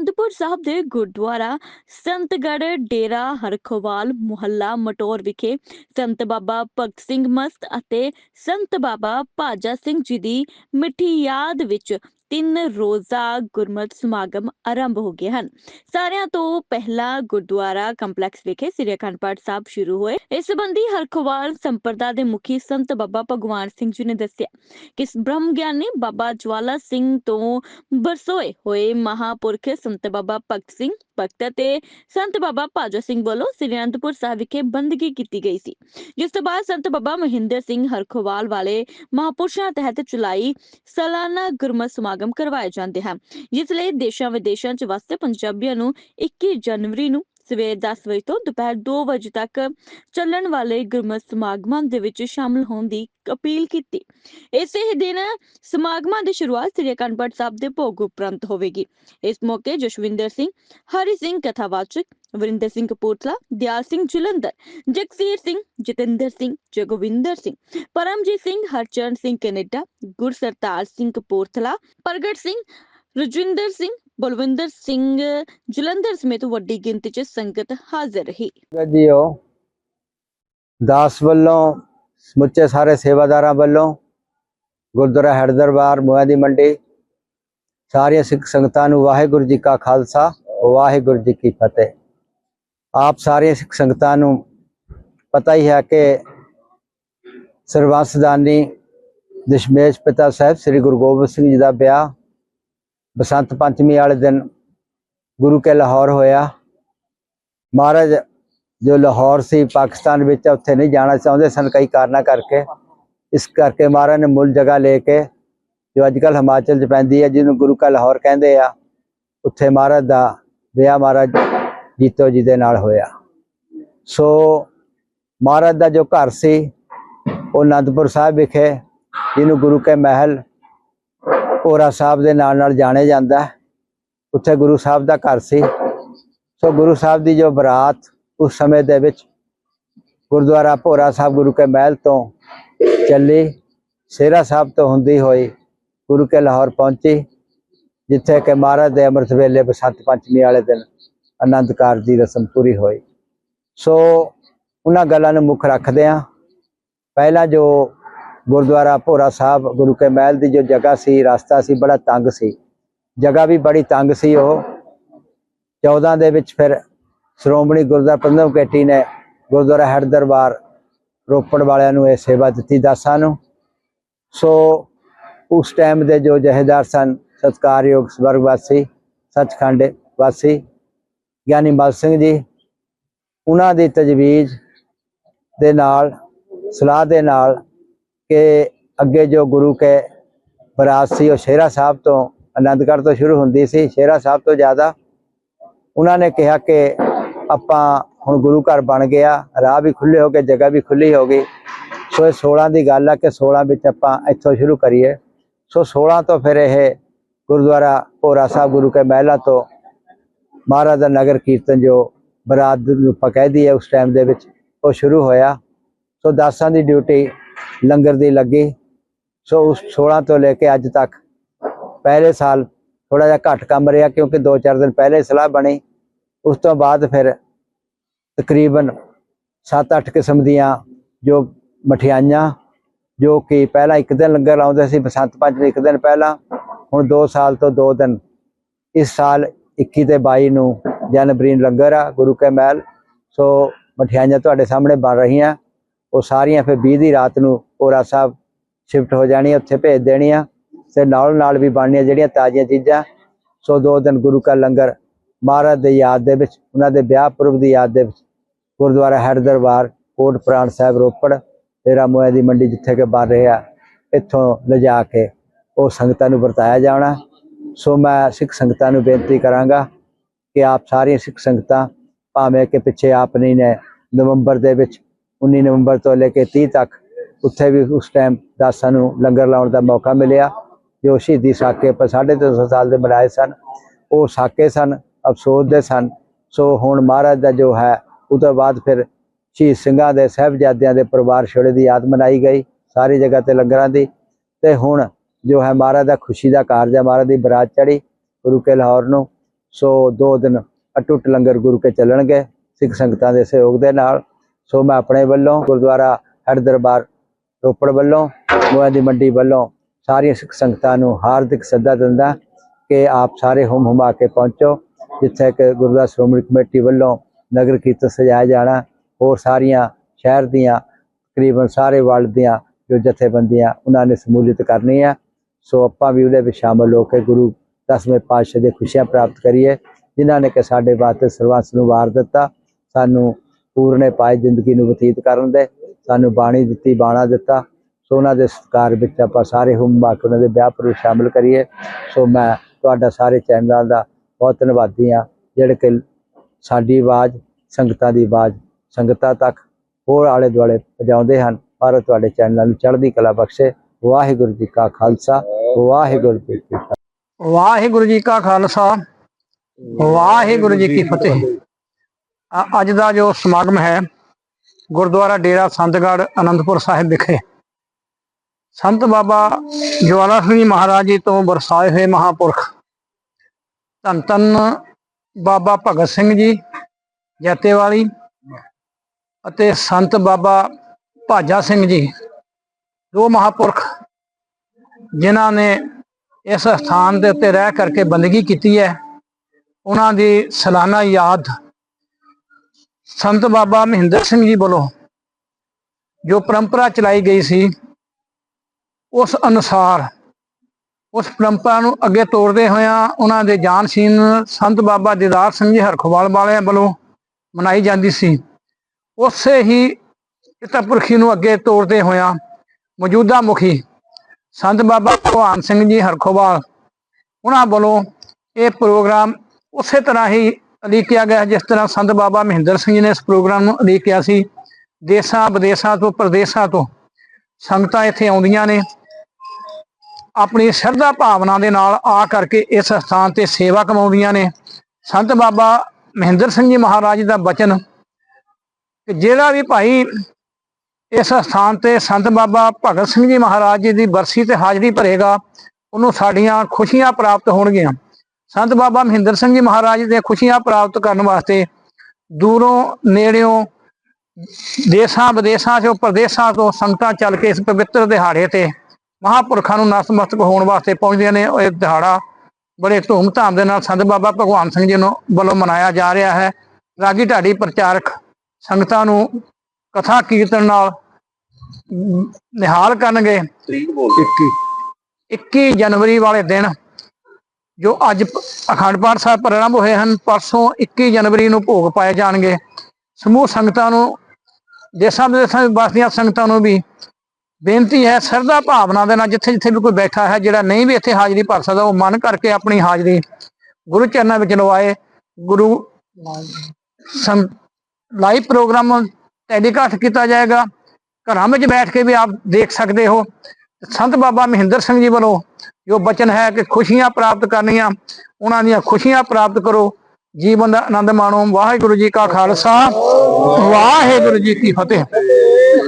ਅਨੰਦਪੁਰ ਸਾਹਿਬ ਦੇ ਗੁਰਦੁਆਰਾ ਸੰਤਗੜ ਡੇਰਾ ਹਰਖੋਵਾਲ ਮੁਹੱਲਾ ਮਟੌਰ ਵਿਖੇ ਸੰਤ ਬਾਬਾ ਭਗਤ ਸਿੰਘ ਮਸਤ ਅਤੇ ਸੰਤ ਬਾਬਾ ਭਾਜਾ ਸਿੰਘ ਜੀ ਦੀ ਮਿੱਠੀ ਯਾਦ ਵਿੱਚ ਤਿੰਨ ਰੋਜ਼ਾ ਗੁਰਮਤਿ ਸਮਾਗਮ ਆਰੰਭ ਹੋ ਗਏ ਹਨ। ਸਾਰਿਆਂ ਤੋਂ ਪਹਿਲਾਂ ਗੁਰਦੁਆਰਾ ਕੰਪਲੈਕਸ ਵਿਖੇ ਸ੍ਰੀ ਅਖੰਡ ਪਾਠ ਸਾਹਿਬ ਸ਼ੁਰੂ ਹੋਏ। ਇਸ ਸੰਬੰਧੀ ਹਰਖੋਵਾਲ ਸੰਪਰਦਾ ਦੇ ਮੁਖੀ ਸੰਤ ਬਾਬਾ ਭਗਵਾਨ ਸਿੰਘ ਜੀ ਨੇ ਦੱਸਿਆ ਕਿ ਇਸ ਬ੍ਰਹਮ ਗਿਆਨੀ ਬਾਬਾ ਜਵਾਲਾ ਸਿੰਘ ਤੋਂ ਬਰਸੋਏ ਹੋਏ ਮਹਾਪੁਰਖ ਸੰਤ ਬਾਬਾ ਭਗਤ ਸਿੰਘ ਭਗਤ ਅਤੇ ਸੰਤ ਬਾਬਾ ਭਾਜਾ ਸਿੰਘ ਵੱਲੋਂ ਸ੍ਰੀ ਅਨੰਦਪੁਰ ਸਾਹਿਬ ਵਿਖੇ ਬੰਦਗੀ ਕੀਤੀ ਗਈ ਸੀ। ਜਿਸ ਤੋਂ ਬਾਅਦ ਸੰਤ ਬਾਬਾ ਮਹਿੰਦਰ ਸਿੰਘ ਹਰਖੋਵਾਲ ਵਾਲੇ ਮਹਾਪੁਰਸ਼ਾਂ ਤਹਿਤ ਚਲਾਈ ਸਾਲਾਨਾ ਗੁਰਮਤਿ ਸਮਾਗਮ ਕਰਵਾਏ ਜਾਂਦੇ ਹਨ ਜਿਸ ਲਈ ਦੇਸ਼ਾਂ ਵਿਦੇਸ਼ਾਂ 'ਚ ਵਸਦੇ ਪੰਜਾਬੀਆਂ ਨੂੰ 21 ਜਨਵਰੀ ਨੂੰ ਸਵੇਰ 10 ਵਜੇ ਤੋਂ ਦੁਪਹਿਰ 2 ਵਜੇ ਤੱਕ ਚੱਲਣ ਵਾਲੇ ਗੁਰਮਤਿ ਸਮਾਗਮਾਂ ਦੇ ਵਿੱਚ ਸ਼ਾਮਲ ਹੋਣ ਦੀ ਅਪੀਲ ਕੀਤੀ। ਇਸੇ ਹੀ ਦਿਨ ਸਮਾਗਮਾਂ ਦੀ ਸ਼ੁਰੂਆਤ ਸ੍ਰੀ ਅਖੰਡ ਪਾਠ ਸਾਹਿਬ ਦੇ ਭੋਗ ਉਪਰੰਤ ਹੋਵੇਗੀ। ਇਸ ਮੌਕੇ ਜਸ਼ਵਿੰਦਰ ਸਿੰਘ, ਹਰੀ ਸਿੰਘ ਕਥਾਵਾਚਕ, ਵਰਿੰਦਰ ਸਿੰਘ ਕਪੂਰਥਲਾ ਦਿਆਲ ਸਿੰਘ ਜਲੰਧਰ, ਜਗਸੀਰ ਸਿੰਘ, ਜਤਿੰਦਰ ਸਿੰਘ, ਜਗਵਿੰਦਰ ਸਿੰਘ, ਪਰਮਜੀਤ ਸਿੰਘ, ਹਰਚਰਨ ਸਿੰਘ ਕੈਨੇਡਾ ਗੁਰਸਰਤਾਰ ਸਿੰਘ ਕਪੂਰਥਲਾ ਪ੍ਰਗਟ ਸਿੰਘ ਰਜਿੰਦਰ ਸਿੰਘ ਬਲਵਿੰਦਰ ਸਿੰਘ ਜਲੰਧਰ ਸਮੇਤ ਵੱਡੀ ਗਿਣਤੀ 'ਚ ਸੰਗਤ ਹਾਜ਼ਰ ਰਹੀ ਜੀਓ ਦਾਸ ਵੱਲੋਂ, ਸਮੁੱਚੇ ਸਾਰੇ ਸੇਵਾਦਾਰਾਂ ਵੱਲੋਂ, ਗੁਰਦੁਆਰਾ ਹੈਡ ਦਰਬਾਰ ਮੋਇਆ ਦੀ ਮੰਡੀ, ਸਾਰੀਆਂ ਸਿੱਖ ਸੰਗਤਾਂ ਨੂੰ ਵਾਹਿਗੁਰੂ ਜੀ ਕਾ ਖਾਲਸਾ, ਵਾਹਿਗੁਰੂ ਜੀ ਕੀ ਫਤਿਹ। ਆਪ ਸਾਰੀਆਂ ਸਿੱਖ ਸੰਗਤਾਂ ਨੂੰ ਪਤਾ ਹੀ ਹੈ ਕਿ ਸਰਵੰਸਦਾਨੀ ਦਸ਼ਮੇਸ਼ ਪਿਤਾ ਸਾਹਿਬ ਸ੍ਰੀ ਗੁਰੂ ਗੋਬਿੰਦ ਸਿੰਘ ਜੀ ਦਾ ਵਿਆਹ ਬਸੰਤ ਪੰਚਮੀ ਵਾਲੇ ਦਿਨ ਗੁਰੂ ਕੇ ਲਾਹੌਰ ਹੋਇਆ। ਮਹਾਰਾਜ ਜੋ ਲਾਹੌਰ ਸੀ, ਪਾਕਿਸਤਾਨ ਵਿੱਚ ਉੱਥੇ ਨਹੀਂ ਜਾਣਾ ਚਾਹੁੰਦੇ ਸਨ ਕਈ ਕਾਰਨਾਂ ਕਰਕੇ। ਇਸ ਕਰਕੇ ਮਹਾਰਾਜ ਨੇ ਮੂਲ ਜਗ੍ਹਾ ਲੈ ਕੇ, ਜੋ ਅੱਜ ਕੱਲ੍ਹ ਹਿਮਾਚਲ 'ਚ ਪੈਂਦੀ ਹੈ, ਜਿਹਨੂੰ ਗੁਰੂ ਕਾ ਲਾਹੌਰ ਕਹਿੰਦੇ ਆ, ਉੱਥੇ ਮਹਾਰਾਜ ਦਾ ਵਿਆਹ ਮਹਾਰਾਜ ਜੀਤੋ ਜੀ ਦੇ ਨਾਲ ਹੋਇਆ। ਸੋ ਮਹਾਰਾਜ ਦਾ ਜੋ ਘਰ ਸੀ, ਉਹ ਅਨੰਦਪੁਰ ਸਾਹਿਬ ਵਿਖੇ, ਜਿਹਨੂੰ ਗੁਰੂ ਕੇ ਮਹਿਲ ਭੋਰਾ ਸਾਹਿਬ ਦੇ ਨਾਲ ਨਾਲ ਜਾਣੇ ਜਾਂਦਾ ਉੱਥੇ ਗੁਰੂ ਸਾਹਿਬ ਦਾ ਘਰ ਸੀ। ਸੋ ਗੁਰੂ ਸਾਹਿਬ ਦੀ ਜੋ ਬਰਾਤ ਉਸ ਸਮੇਂ ਦੇ ਵਿੱਚ ਗੁਰਦੁਆਰਾ ਭੋਰਾ ਸਾਹਿਬ ਗੁਰੂ ਕੇ ਮਹਿਲ ਤੋਂ ਚੱਲੀ ਸੇਰਾ ਸਾਹਿਬ ਤੋਂ ਹੁੰਦੀ ਹੋਈ ਗੁਰੂ ਕੇ ਲਾਹੌਰ ਪਹੁੰਚੀ, ਜਿੱਥੇ ਕਿ ਮਹਾਰਾਜ ਦੇ ਅੰਮ੍ਰਿਤ ਵੇਲੇ ਬਸੰਤ ਪੰਚਮੀ ਵਾਲੇ ਦਿਨ ਆਨੰਦ ਕਾਰਜ ਦੀ ਰਸਮ ਪੂਰੀ ਹੋਈ। ਸੋ ਉਹਨਾਂ ਗੱਲਾਂ ਨੂੰ ਮੁੱਖ ਰੱਖਦੇ ਆ ਪਹਿਲਾ ਜੋ ਗੁਰਦੁਆਰਾ ਭੋਰਾ ਸਾਹਿਬ, ਗੁਰੂ ਕੇ ਮਹਿਲ ਦੀ ਜੋ ਜਗ੍ਹਾ ਸੀ, ਰਸਤਾ ਸੀ, ਬੜਾ ਤੰਗ ਸੀ। ਜਗ੍ਹਾ ਵੀ ਬੜੀ ਤੰਗ ਸੀ ਉਹ। 14 ਦੇ ਵਿੱਚ ਫਿਰ ਸ਼੍ਰੋਮਣੀ ਗੁਰਦੁਆਰਾ ਪ੍ਰਬੰਧਕ ਕਮੇਟੀ ਨੇ ਗੁਰਦੁਆਰਾ ਹੈਡ ਦਰਬਾਰ ਰੋਪੜ ਵਾਲਿਆਂ ਨੂੰ ਇਹ ਸੇਵਾ ਦਿੱਤੀ ਦਾਸਾਂ ਨੂੰ। ਸੋ ਉਸ ਟਾਈਮ ਦੇ ਜੋ ਜਹੇਦਾਰ ਸਨ, ਸਤਕਾਰਯੋਗ ਸਵਰਗਵਾਸੀ ਸੱਚਖੰਡ ਵਾਸੀ, ਗਿਆਨੀ ਮਲ ਸਿੰਘ ਜੀ, ਉਹਨਾਂ ਦੀ ਤਜਵੀਜ਼ ਦੇ ਨਾਲ, ਸਲਾਹ ਦੇ ਨਾਲ ਕਿ ਅੱਗੇ ਜੋ ਗੁਰੂ ਕੇ ਬਰਾਤ ਸੀ, ਉਹ ਸ਼ੇਰਾ ਸਾਹਿਬ ਤੋਂ ਆਨੰਦਗੜ੍ਹ ਤੋਂ ਸ਼ੁਰੂ ਹੁੰਦੀ ਸੀ, ਸ਼ੇਰਾ ਸਾਹਿਬ ਤੋਂ ਜ਼ਿਆਦਾ। ਉਹਨਾਂ ਨੇ ਕਿਹਾ ਕਿ ਆਪਾਂ ਹੁਣ ਗੁਰੂ ਘਰ ਬਣ ਗਿਆ ਰਾਹ ਵੀ ਖੁੱਲੇ ਹੋ ਗਏ ਜਗ੍ਹਾ ਵੀ ਖੁੱਲੀ ਹੋ ਗਈ। ਸੋ ਇਹ 16 ਦੀ ਗੱਲ ਆ ਕਿ 16 ਵਿੱਚ ਆਪਾਂ ਇੱਥੋਂ ਸ਼ੁਰੂ ਕਰੀਏ। ਸੋ 16 ਤੋਂ ਫਿਰ ਇਹ ਗੁਰਦੁਆਰਾ ਭੋਰਾ ਸਾਹਿਬ ਗੁਰੂ ਕੇ ਮਹਿਲਾ ਤੋਂ ਮਹਾਰਾਜ ਦਾ ਨਗਰ ਕੀਰਤਨ ਜੋ ਬਰਾਤ ਨੂੰ ਆਪਾਂ ਕਹਿ ਦਈਏ ਉਸ ਟਾਈਮ ਦੇ ਵਿੱਚ, ਉਹ ਸ਼ੁਰੂ ਹੋਇਆ। ਸੋ ਦਾਸਾਂ ਦੀ ਡਿਊਟੀ ਲੰਗਰ ਦੀ ਲੱਗੀ। ਸੋ ਉਸ 16 ਤੋਂ ਲੈ ਕੇ ਅੱਜ ਤੱਕ ਪਹਿਲੇ ਸਾਲ ਥੋੜਾ ਜਿਹਾ ਘੱਟ ਕੰਮ ਰਿਹਾ ਕਿਉਂਕਿ 2-4 ਦਿਨ ਪਹਿਲੇ ਸਲਾਹ ਬਣੀ। ਉਸ ਤੋਂ ਬਾਅਦ ਫਿਰ ਤਕਰੀਬਨ 7-8 ਕਿਸਮ ਦੀਆਂ ਜੋ ਮਠਿਆਈਆਂ, ਜੋ ਕਿ ਪਹਿਲਾਂ ਇੱਕ ਦਿਨ ਲੰਗਰ ਲਾਉਂਦੇ ਸੀ ਬਸੰਤ ਪੰਚਮੀ ਇੱਕ ਦਿਨ ਪਹਿਲਾਂ, ਹੁਣ 2 ਸਾਲ ਤੋਂ 2 ਦਿਨ। ਇਸ ਸਾਲ 21 ਤੇ 22 ਨੂੰ ਜਨਵਰੀ ਲੰਗਰ ਆ, ਗੁਰੂ ਕੇ ਮਹਿਲ। ਸੋ ਮਠਿਆਈਆਂ ਤੁਹਾਡੇ ਸਾਹਮਣੇ ਬਣ ਰਹੀਆਂ। ਉਹ ਸਾਰੀਆਂ ਫਿਰ 20 ਦੀ ਰਾਤ ਨੂੰ ਪੋਰਾ ਸਾਹਿਬ ਸ਼ਿਫਟ ਹੋ ਜਾਣੀਆਂ, ਉੱਥੇ ਭੇਜ ਦੇਣੀਆਂ ਤੇ ਨਾਲ ਨਾਲ ਵੀ ਬਣਨੀਆਂ ਜਿਹੜੀਆਂ ਤਾਜ਼ੀਆਂ ਚੀਜ਼ਾਂ। ਸੋ ਦੋ ਦਿਨ ਗੁਰੂ ਕਾ ਲੰਗਰ ਮਹਾਰਾਜ ਦੇ ਯਾਦ ਦੇ ਵਿੱਚ, ਉਹਨਾਂ ਦੇ ਵਿਆਹ ਪੁਰਬ ਦੀ ਯਾਦ ਦੇ ਵਿੱਚ, ਗੁਰਦੁਆਰਾ ਹੈਡ ਦਰਬਾਰ ਕੋਟ ਪ੍ਰਾਣ ਸਾਹਿਬ ਰੋਪੜ ਤੇਰਾ ਮੋਇਆ ਦੀ ਮੰਡੀ ਜਿੱਥੇ ਕਿ ਬਣ ਰਿਹਾ, ਇੱਥੋਂ ਲਿਜਾ ਕੇ ਉਹ ਸੰਗਤਾਂ ਨੂੰ ਵਰਤਾਇਆ ਜਾਣਾ। ਸੋ ਮੈਂ ਸਿੱਖ ਸੰਗਤਾਂ ਨੂੰ ਬੇਨਤੀ ਕਰਾਂਗਾ ਕਿ ਆਪ ਸਾਰੀਆਂ ਸਿੱਖ ਸੰਗਤਾਂ ਭਾਵੇਂ ਕਿ ਪਿੱਛੇ ਆਪ ਨਹੀਂ ਨੇ, ਨਵੰਬਰ ਦੇ ਵਿੱਚ 19 ਨਵੰਬਰ ਤੋਂ ਲੈ ਕੇ 30 ਤੱਕ ਉੱਥੇ ਵੀ ਉਸ ਟਾਈਮ ਦਾਸਾਂ ਨੂੰ ਲੰਗਰ ਲਾਉਣ ਦਾ ਮੌਕਾ ਮਿਲਿਆ। ਜੋ ਸ਼ਹੀਦੀ ਸਾਕੇ ਪਰ 350 ਸਾਲ ਦੇ ਮਨਾਏ ਸਨ, ਉਹ ਸਾਕੇ ਸਨ, ਅਫਸੋਸ ਦੇ ਸਨ। ਸੋ ਹੁਣ ਮਹਾਰਾਜ ਦਾ ਜੋ ਹੈ, ਉਹ ਤੋਂ ਬਾਅਦ ਫਿਰ ਸ਼ਹੀਦ ਸਿੰਘਾਂ ਦੇ ਸਹਿਬਜ਼ਾਦਿਆਂ ਦੇ ਪਰਿਵਾਰ ਛੋੜੇ ਦੀ ਯਾਦ ਮਨਾਈ ਗਈ, ਸਾਰੀ ਜਗ੍ਹਾ ਤੇ ਲੰਗਰਾਂ ਦੀ। ਤੇ ਹੁਣ ਜੋ ਹੈ ਮਹਾਰਾਜ ਦਾ ਖੁਸ਼ੀ ਦਾ ਕਾਰਜ ਹੈ ਮਹਾਰਾਜ ਦੀ ਬਰਾਤ ਚੜੀ ਗੁਰੂ ਕੇ ਲਾਹੌਰ ਨੂੰ। ਸੋ ਦੋ ਦਿਨ ਅਟੁੱਟ ਲੰਗਰ ਗੁਰੂ ਕੇ ਚੱਲਣਗੇ, ਸਿੱਖ ਸੰਗਤਾਂ ਦੇ ਸਹਿਯੋਗ ਦੇ ਨਾਲ। ਸੋ ਮੈਂ ਆਪਣੇ ਵੱਲੋਂ ਗੁਰਦੁਆਰਾ ਹਰ ਦਰਬਾਰ ਰੋਪੜ ਵੱਲੋਂ ਮੋਹਾਂ ਦੀ ਮੰਡੀ ਵੱਲੋਂ ਸਾਰੀਆਂ ਸਿੱਖ ਸੰਗਤਾਂ ਨੂੰ ਹਾਰਦਿਕ ਸੱਦਾ ਦਿੰਦਾ ਕਿ ਆਪ ਸਾਰੇ ਹੁਮ ਹੁਮਾ ਕੇ ਪਹੁੰਚੋ, ਜਿੱਥੇ ਕਿ ਗੁਰਦੁਆਰਾ ਸ਼੍ਰੋਮਣੀ ਕਮੇਟੀ ਵੱਲੋਂ ਨਗਰ ਕੀਰਤਨ ਸਜਾਇਆ ਜਾਣਾ, ਹੋਰ ਸਾਰੀਆਂ ਸ਼ਹਿਰ ਦੀਆਂ ਤਕਰੀਬਨ ਸਾਰੇ ਵਰਲਡ ਦੀਆਂ ਜੋ ਜਥੇਬੰਦੀਆਂ ਉਹਨਾਂ ਨੇ ਸਮੂਲੀਅਤ ਕਰਨੀ ਹੈ ਸੋ ਆਪਾਂ ਵੀ ਉਹਦੇ ਵਿੱਚ ਸ਼ਾਮਲ ਹੋ ਕੇ ਗੁਰੂ ਦਸਵੇਂ ਪਾਤਸ਼ਾਹ ਦੇ ਖੁਸ਼ੀਆਂ ਪ੍ਰਾਪਤ ਕਰੀਏ, ਜਿਨ੍ਹਾਂ ਨੇ ਕਿ ਸਾਡੇ ਵਾਸਤੇ ਸਰਵੰਸ ਨੂੰ ਵਾਰ ਦਿੱਤਾ, ਸਾਨੂੰ ਪੂਰਨੇ ਪਾਏ ਜ਼ਿੰਦਗੀ ਨੂੰ ਬਤੀਤ ਕਰਨ ਦੇ। ਸਾਨੂੰ ਬਾਣੀ ਦਿੱਤੀ, ਬਾਣਾ ਦਿੱਤਾ। ਸੋ ਉਹਨਾਂ ਦੇ ਸਤਿਕਾਰ ਵਿੱਚ ਆਪਾਂ ਸਾਰੇ ਹੁਮ ਬਾਕ ਉਹਨਾਂ ਦੇ ਵਿਆਹ ਪਰ ਸ਼ਾਮਲ ਕਰੀਏ। ਸੋ ਮੈਂ ਤੁਹਾਡਾ ਸਾਰੇ ਚੈਨਲਾਂ ਦਾ ਬਹੁਤ ਧੰਨਵਾਦੀ ਹਾਂ। ਜਿਹੜੇ ਕਿ ਸਾਡੀ ਆਵਾਜ਼, ਸੰਗਤਾਂ ਦੀ ਆਵਾਜ਼, ਸੰਗਤਾਂ ਤੱਕ ਹੋਰ ਆਲੇ ਦੁਆਲੇ ਪਹੁੰਚਾਉਂਦੇ ਹਨ। ਪਰ ਤੁਹਾਡੇ ਚੈਨਲਾਂ ਨੂੰ ਚੜ੍ਹਦੀ ਕਲਾ ਬਖਸ਼ੇ। ਵਾਹਿਗੁਰੂ ਜੀ ਕਾ ਖਾਲਸਾ। ਵਾਹਿਗੁਰੂ ਜੀ ਕੀ ਫਤਿਹ। ਵਾਹਿਗੁਰੂ ਜੀ ਕਾ ਖਾਲਸਾ। ਵਾਹਿਗੁਰੂ ਜੀ ਕੀ ਫਤਿਹ। ਅੱਜ ਦਾ ਜੋ ਸਮਾਗਮ ਹੈ, ਗੁਰਦੁਆਰਾ ਡੇਰਾ ਸੰਤਗੜ੍ਹ ਅਨੰਦਪੁਰ ਸਾਹਿਬ ਵਿਖੇ। ਸੰਤ ਬਾਬਾ ਜਵਾਲਾ ਸਿੰਘ ਜੀ ਮਹਾਰਾਜ ਜੀ ਤੋਂ ਵਰਸਾਏ ਹੋਏ ਮਹਾਪੁਰਖ ਧੰਨ ਧੰਨ ਬਾਬਾ ਭਗਤ ਸਿੰਘ ਜੀ ਜੈਤੇਵਾਲੀ ਅਤੇ ਸੰਤ ਬਾਬਾ ਭਾਜਾ ਸਿੰਘ ਜੀ, ਦੋ ਮਹਾਪੁਰਖ ਜਿਨ੍ਹਾਂ ਨੇ ਇਸ ਸਥਾਨ ਦੇ ਉੱਤੇ ਰਹਿ ਕਰਕੇ ਬੰਦਗੀ ਕੀਤੀ ਹੈ। ਉਹਨਾਂ ਦੀ ਸਾਲਾਨਾ ਯਾਦ ਸੰਤ ਬਾਬਾ ਮਹਿੰਦਰ ਸਿੰਘ ਜੀ ਵੱਲੋਂ ਜੋ ਪਰੰਪਰਾ ਚਲਾਈ ਗਈ ਸੀ, ਉਸ ਅਨੁਸਾਰ, ਉਸ ਪਰੰਪਰਾ ਨੂੰ ਅੱਗੇ ਤੋਰਦੇ ਹੋਇਆਂ ਉਹਨਾਂ ਦੇ ਜਾਨਸ਼ੀਨ ਸੰਤ ਬਾਬਾ ਦੀਦਾਰ ਸਿੰਘ ਜੀ ਹਰਖਵਾਲ ਵਾਲਿਆਂ ਵੱਲੋਂ ਮਨਾਈ ਜਾਂਦੀ ਸੀ। ਉਸੇ ਹੀ ਪਿਤਾ ਪੁਰਖੀ ਨੂੰ ਅੱਗੇ ਤੋਰਦੇ ਹੋਇਆਂ ਮੌਜੂਦਾ ਮੁਖੀ ਸੰਤ ਬਾਬਾ ਭਗਵਾਨ ਸਿੰਘ ਜੀ ਹਰਖੋਵਾਲ, ਉਹਨਾਂ ਵੱਲੋਂ ਇਹ ਪ੍ਰੋਗਰਾਮ ਉਸੇ ਤਰ੍ਹਾਂ ਹੀ ਉਲੀਕਿਆ ਗਿਆ ਜਿਸ ਤਰ੍ਹਾਂ ਸੰਤ ਬਾਬਾ ਮਹਿੰਦਰ ਸਿੰਘ ਜੀ ਨੇ ਇਸ ਪ੍ਰੋਗਰਾਮ ਨੂੰ ਉਲੀਕਿਆ ਸੀ। ਦੇਸ਼ਾਂ ਵਿਦੇਸ਼ਾਂ ਤੋਂ, ਪ੍ਰਦੇਸ਼ਾਂ ਤੋਂ ਸੰਗਤਾਂ ਇੱਥੇ ਆਉਂਦੀਆਂ ਨੇ। ਆਪਣੀ ਸ਼ਰਧਾ ਭਾਵਨਾ ਦੇ ਨਾਲ ਆ ਕਰਕੇ ਇਸ ਸਥਾਨ ਤੇ ਸੇਵਾ ਕਮਾਉਂਦੀਆਂ ਨੇ। ਸੰਤ ਬਾਬਾ ਮਹਿੰਦਰ ਸਿੰਘ ਜੀ ਮਹਾਰਾਜ ਦਾ ਬਚਨ ਕਿ ਜਿਹੜਾ ਵੀ ਭਾਈ ਇਸ ਸਥਾਨ ਤੇ ਸੰਤ ਬਾਬਾ ਭਗਤ ਸਿੰਘ ਜੀ ਮਹਾਰਾਜ ਜੀ ਦੀ ਬਰਸੀ ਤੇ ਹਾਜ਼ਰੀ ਭਰੇਗਾ, ਉਹਨੂੰ ਸਾਡੀਆਂ ਖੁਸ਼ੀਆਂ ਪ੍ਰਾਪਤ ਹੋਣਗੀਆਂ। ਸੰਤ ਬਾਬਾ ਮਹਿੰਦਰ ਸਿੰਘ ਜੀ ਮਹਾਰਾਜ ਦੀਆਂ ਖੁਸ਼ੀਆਂ ਪ੍ਰਾਪਤ ਕਰਨ ਵਾਸਤੇ ਦੂਰੋਂ ਨੇੜਿਓਂ ਦੇਸ਼ਾਂ ਵਿਦੇਸ਼ਾਂ ਚੋਂ ਪ੍ਰਦੇਸ਼ਾਂ ਤੋਂ ਸੰਗਤਾਂ ਚੱਲ ਕੇ ਇਸ ਪਵਿੱਤਰ ਦਿਹਾੜੇ ਤੇ ਮਹਾਪੁਰਖਾਂ ਨੂੰ ਨਤਮਸਤਕ ਹੋਣ ਵਾਸਤੇ ਪਹੁੰਚਦੇ ਨੇ। ਇਹ ਦਿਹਾੜਾ ਬੜੇ ਧੂਮ-ਧਾਮ ਦੇ ਨਾਲ ਸੰਤ ਬਾਬਾ ਭਗਵਾਨ ਸਿੰਘ ਜੀ ਨੂੰ ਵੱਲੋਂ ਮਨਾਇਆ ਜਾ ਰਿਹਾ ਹੈ। ਰਾਗੀ ਢਾਡੀ ਪ੍ਰਚਾਰਕ ਸੰਗਤਾਂ ਨੂੰ ਕਥਾ ਕੀਰਤਨ ਨਾਲ ਨਿਹਾਲ ਕਰਨਗੇ। 21 ਜਨਵਰੀ ਵਾਲੇ ਦਿਨ ਜੋ ਅੱਜ ਅਖੰਡ ਪਾਠ ਸਾਹਿਬ ਪ੍ਰਾਰੰਭ ਹੋਏ ਹਨ, ਪਰਸੋਂ 21 ਜਨਵਰੀ ਨੂੰ ਭੋਗ ਪਾਏ ਜਾਣਗੇ। ਸਮੂਹ ਸੰਗਤਾਂ ਨੂੰ, ਦੇਸਾਂ ਵਿਦੇਸਾਂ ਵਿੱਚ ਵਸਦੀਆਂ ਸੰਗਤਾਂ ਨੂੰ ਵੀ ਬੇਨਤੀ ਹੈ ਸਰਦਾ ਭਾਵਨਾ ਦੇ ਨਾਲ ਜਿੱਥੇ ਜਿੱਥੇ ਵੀ ਕੋਈ ਬੈਠਾ ਹੈ, ਜਿਹੜਾ ਨਹੀਂ ਵੀ ਇੱਥੇ ਹਾਜ਼ਰੀ ਭਰ ਸਕਦਾ, ਉਹ ਮਨ ਕਰਕੇ ਆਪਣੀ ਹਾਜ਼ਰੀ ਗੁਰੂ ਚਰਨਾਂ ਵਿੱਚ ਲਵਾਏ। ਗੁਰੂ ਸੰ ਲਾਈਵ ਪ੍ਰੋਗਰਾਮ ਟੈਲੀਕਾਸਟ ਕੀਤਾ ਜਾਏਗਾ। ਘਰਾਂ ਵਿੱਚ ਬੈਠ ਕੇ ਵੀ ਆਪ ਦੇਖ ਸਕਦੇ ਹੋ। ਸੰਤ ਬਾਬਾ ਮਹਿੰਦਰ ਸਿੰਘ ਜੀ ਵੱਲੋਂ ਜੋ ਬਚਨ ਹੈ ਕਿ ਖੁਸ਼ੀਆਂ ਪ੍ਰਾਪਤ ਕਰਨੀਆਂ, ਉਹਨਾਂ ਦੀਆਂ ਖੁਸ਼ੀਆਂ ਪ੍ਰਾਪਤ ਕਰੋ। ਜੀਵਨ ਦਾ ਆਨੰਦ ਮਾਣੋ। ਵਾਹਿਗੁਰੂ ਜੀ ਕਾ ਖਾਲਸਾ, ਵਾਹਿਗੁਰੂ ਜੀ ਕੀ ਫਤਿਹ।